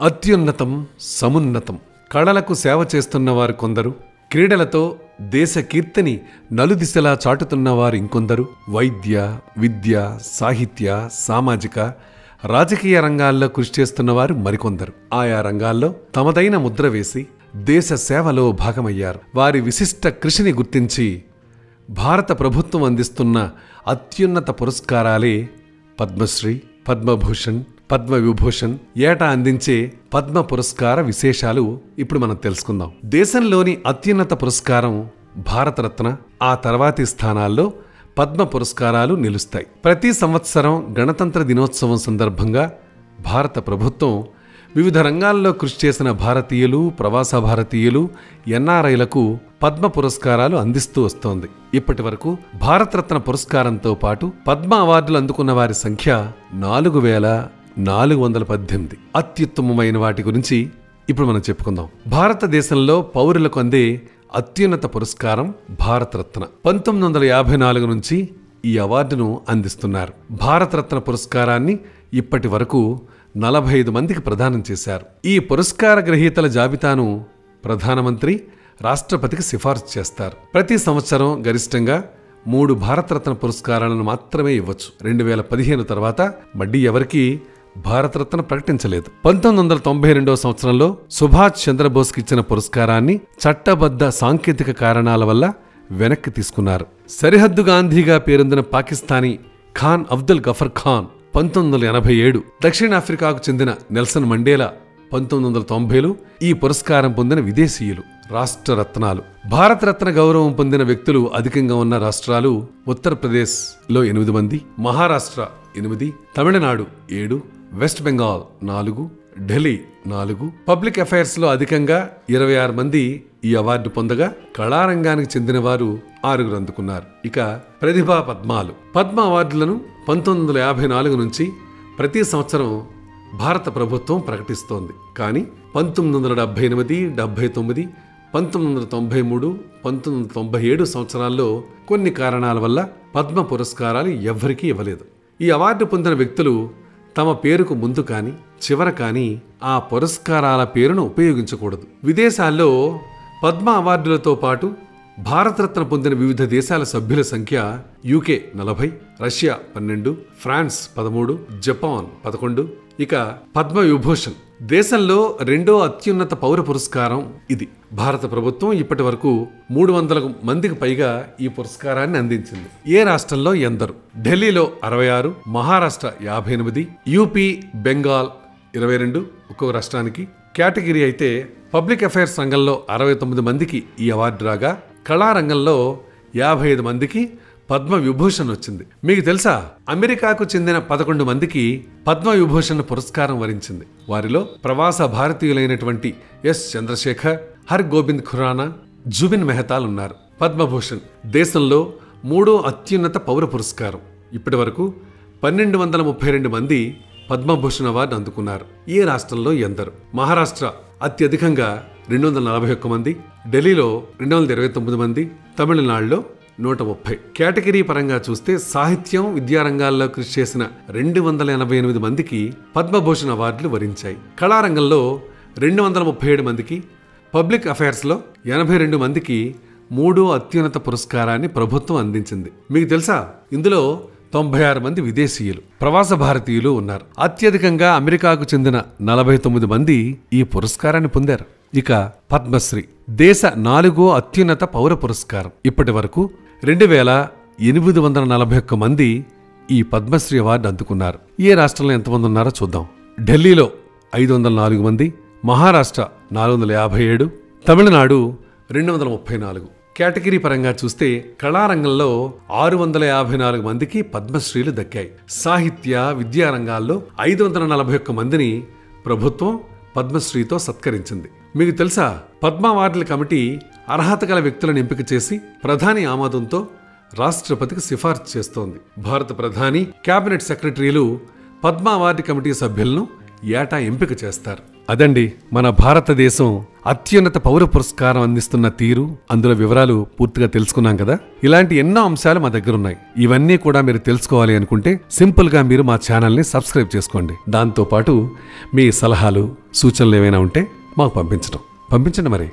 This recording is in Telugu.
అత్యున్నతం సమున్నతం. కళలకు సేవ చేస్తున్న వారు కొందరు క్రీడలతో దేశ కీర్తిని నలుదిశలా చాటుతున్న వారు ఇంకొందరు. వైద్య విద్య సాహిత్య సామాజిక రాజకీయ రంగాల్లో కృషి చేస్తున్న వారు మరికొందరు. ఆయా రంగాల్లో తమదైన ముద్ర వేసి దేశ సేవలో భాగమయ్యారు. వారి విశిష్ట కృషిని గుర్తించి భారత ప్రభుత్వం అందిస్తున్న అత్యున్నత పురస్కారాలే పద్మశ్రీ పద్మభూషణ్ పద్మవిభూషణ్ ఏటా అందించే పద్మ పురస్కార విశేషాలు ఇప్పుడు మనం తెలుసుకుందాం. దేశంలోని అత్యున్నత పురస్కారం భారతరత్న ఆ తర్వాతి స్థానాల్లో పద్మ పురస్కారాలు నిలుస్తాయి. ప్రతి సంవత్సరం గణతంత్ర దినోత్సవం సందర్భంగా భారత ప్రభుత్వం వివిధ రంగాల్లో కృషి చేసిన భారతీయులు ప్రవాస భారతీయులు ఎన్ఆర్ఐలకు పద్మ పురస్కారాలు అందిస్తూ వస్తోంది. ఇప్పటి వరకు భారతరత్న పురస్కారంతో పాటు పద్మ అవార్డులు అందుకున్న వారి సంఖ్య నాలుగు వేల నాలుగు వందల పద్దెనిమిది. అత్యుత్తమమైన వాటి గురించి ఇప్పుడు మనం చెప్పుకుందాం. భారతదేశంలో పౌరులకు అందే అత్యున్నత పురస్కారం భారతరత్న. పంతొమ్మిది వందల యాభై నాలుగు నుంచి ఈ అవార్డును అందిస్తున్నారు. భారతరత్న పురస్కారాన్ని ఇప్పటి వరకు నలభై ఐదు మందికి ప్రదానం చేశారు. ఈ పురస్కార గ్రహీతల జాబితాను ప్రధానమంత్రి రాష్ట్రపతికి సిఫార్సు చేస్తారు. ప్రతి సంవత్సరం గరిష్టంగా మూడు భారతరత్న పురస్కారాలను మాత్రమే ఇవ్వచ్చు. రెండు వేల పదిహేను తర్వాత మళ్ళీ ఎవరికీ భారతరత్న ప్రకటించలేదు. పంతొమ్మిది వందల తొంభై రెండవ సంవత్సరంలో సుభాష్ చంద్రబోస్కి ఇచ్చిన పురస్కారాన్ని చట్టబద్ధ సాంకేతిక కారణాల వల్ల వెనక్కి తీసుకున్నారు. సరిహద్దు గాంధీగా పేరొందిన పాకిస్తానీ ఖాన్ అబ్దుల్ గఫర్ ఖాన్ పంతొమ్మిది వందల ఎనభై ఏడు దక్షిణాఫ్రికాకు చెందిన నెల్సన్ మండేలా పంతొమ్మిది వందల తొంభైలో ఈ పురస్కారం పొందిన విదేశీయులు రాష్ట్ర రత్నాలు భారతరత్న గౌరవం పొందిన వ్యక్తులు అధికంగా ఉన్న రాష్ట్రాలు ఉత్తరప్రదేశ్లో ఎనిమిది మంది మహారాష్ట్ర ఎనిమిది తమిళనాడు ఏడు వెస్ట్ బెంగాల్ నాలుగు ఢిల్లీ నాలుగు. పబ్లిక్ అఫైర్స్లో అధికంగా ఇరవై ఆరు మంది ఈ అవార్డు పొందగా కళారంగానికి చెందిన వారు ఆరుగురు అందుకున్నారు. ఇక ప్రతిభా పద్మాలు. పద్మ అవార్డులను పంతొమ్మిది వందల యాభై నాలుగు నుంచి ప్రతి సంవత్సరం భారత ప్రభుత్వం ప్రకటిస్తోంది. కానీ పంతొమ్మిది వందల డెబ్బై ఎనిమిది డెబ్బై తొమ్మిది పంతొమ్మిది వందల తొంభై మూడు పంతొమ్మిది వందల తొంభై ఏడు సంవత్సరాల్లో కొన్ని కారణాల వల్ల పద్మ పురస్కారాలు ఎవ్వరికీ ఇవ్వలేదు. ఈ అవార్డు పొందిన వ్యక్తులు తమ పేరుకు ముందు కానీ చివర కానీ ఆ పురస్కారాల పేరును ఉపయోగించకూడదు. విదేశాల్లో పద్మ అవార్డులతో పాటు భారతరత్న పొందిన వివిధ దేశాల సభ్యుల సంఖ్య యూకే నలభై రష్యా పన్నెండు ఫ్రాన్స్ పదమూడు జపాన్ పదకొండు ఇక పద్మ విభూషణ్ దేశంలో రెండో అత్యున్నత పౌర పురస్కారం ఇది. భారత ప్రభుత్వం ఇప్పటి వరకు మూడు వందల మందికి పైగా ఈ పురస్కారాన్ని అందించింది. ఏ రాష్ట్రంలో ఎందరు? ఢిల్లీలో అరవై ఆరు మహారాష్ట్ర యాభై ఎనిమిది యూపీ బెంగాల్ ఇరవై రెండు ఒక్కొక్క రాష్ట్రానికి. కేటగిరీ అయితే పబ్లిక్ అఫైర్స్ రంగంలో అరవై తొమ్మిది మందికి ఈ అవార్డు రాగా కళారంగంలో యాభై ఐదు మందికి పద్మ విభూషణ్ వచ్చింది. మీకు తెలుసా? అమెరికాకు చెందిన పదకొండు మందికి పద్మ విభూషణ్ పురస్కారం వరించింది. వారిలో ప్రవాస భారతీయులైనటువంటి ఎస్ చంద్రశేఖర్ హర్ గోబింద్ ఖురానా జుబిన్ మెహతాల్ ఉన్నారు. పద్మభూషణ్ దేశంలో మూడో అత్యున్నత పౌర పురస్కారం. ఇప్పటి వరకు పన్నెండు వందల ముప్పై రెండు మంది పద్మభూషణ్ అవార్డు అందుకున్నారు. ఈ రాష్ట్రంలో ఎందరు? మహారాష్ట్ర అత్యధికంగా రెండు వందల నలభై ఒక్క మంది ఢిల్లీలో రెండు వందల ఇరవై తొమ్మిది మంది తమిళనాడులో నూట ముప్పై. కేటగిరీ పరంగా చూస్తే సాహిత్యం విద్యారంగాల్లో కృషి చేసిన రెండు వందల ఎనభై ఎనిమిది మందికి పద్మభూషణ్ అవార్డులు వరించాయి. కళారంగంలో రెండు వందల ముప్పై ఏడు మందికి పబ్లిక్ అఫైర్స్లో ఎనభై రెండు మందికి మూడో అత్యున్నత పురస్కారాన్ని ప్రభుత్వం అందించింది. మీకు తెలుసా? ఇందులో తొంభై ఆరు మంది విదేశీయులు ప్రవాస భారతీయులు ఉన్నారు. అత్యధికంగా అమెరికాకు చెందిన నలభై తొమ్మిది మంది ఈ పురస్కారాన్ని పొందారు. ఇక పద్మశ్రీ దేశ నాలుగో అత్యున్నత పౌర పురస్కారం. ఇప్పటి వరకు రెండు వేల ఎనిమిది వందల నలభై ఒక్క మంది ఈ పద్మశ్రీ అవార్డు అందుకున్నారు. ఏ రాష్ట్రంలో ఎంతమంది ఉన్నారో చూద్దాం. ఢిల్లీలో ఐదు వందల నాలుగు మంది మహారాష్ట్ర నాలుగు వందల యాభై ఏడు తమిళనాడు రెండు వందల ముప్పై నాలుగు. కేటగిరీ పరంగా చూస్తే కళారంగంలో ఆరు వందల యాభై నాలుగు మందికి పద్మశ్రీలు దక్కాయి. సాహిత్య విద్యా రంగాల్లో ఐదు వందల నలభై ఒక్క మందిని ప్రభుత్వం పద్మశ్రీతో సత్కరించింది. మీకు తెలుసా? పద్మ అవార్డుల కమిటీ అర్హత గల వ్యక్తులను ఎంపిక చేసి ప్రధాని ఆమోదంతో రాష్ట్రపతికి సిఫార్సు చేస్తోంది. భారత ప్రధాని కేబినెట్ సెక్రటరీలు పద్మ అవార్డు కమిటీ సభ్యులను ఏటా ఎంపిక చేస్తారు. అదండి మన భారతదేశం అత్యున్నత పౌర పురస్కారం అందిస్తున్న తీరు. అందులో వివరాలు పూర్తిగా తెలుసుకున్నాం కదా? ఇలాంటి ఎన్నో అంశాలు మా దగ్గర ఉన్నాయి ఇవన్నీ కూడా మీరు తెలుసుకోవాలి అనుకుంటే సింపుల్గా మీరు మా ఛానల్ని సబ్స్క్రైబ్ చేసుకోండి. దాంతోపాటు మీ సలహాలు సూచనలు ఏమైనా ఉంటే మాకు పంపించడం పంపించండి మరి.